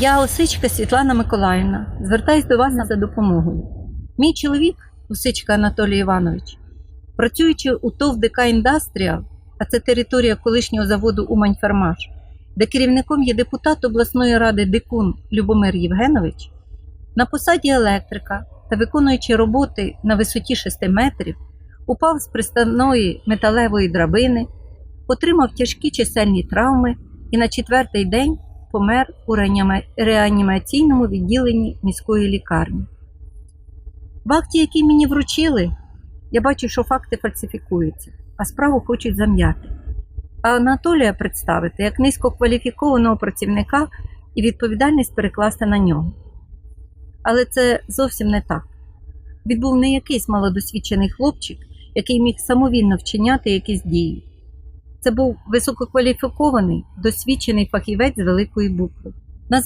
Я Осичка Світлана Миколаївна. Звертаюсь до вас за допомогою. Мій чоловік, Осичка Анатолій Іванович, працюючи у ТОВ ДК Індастріал, а це територія колишнього заводу Уманьфермаш, де керівником є депутат обласної ради Дикун Любомир Євгенович, на посаді електрика та виконуючи роботи на висоті 6 метрів, упав з приставної металевої драбини, отримав тяжкі чисельні травми і на четвертий день помер у реанімаційному відділенні міської лікарні. В акті, який мені вручили, я бачу, що факти фальсифікуються, а справу хочуть зам'яти. А Анатолія представити як низькокваліфікованого працівника і відповідальність перекласти на нього. Але це зовсім не так. Він був не якийсь малодосвідчений хлопчик, який міг самовільно вчиняти якісь дії. Це був висококваліфікований, досвідчений фахівець з великої букви. На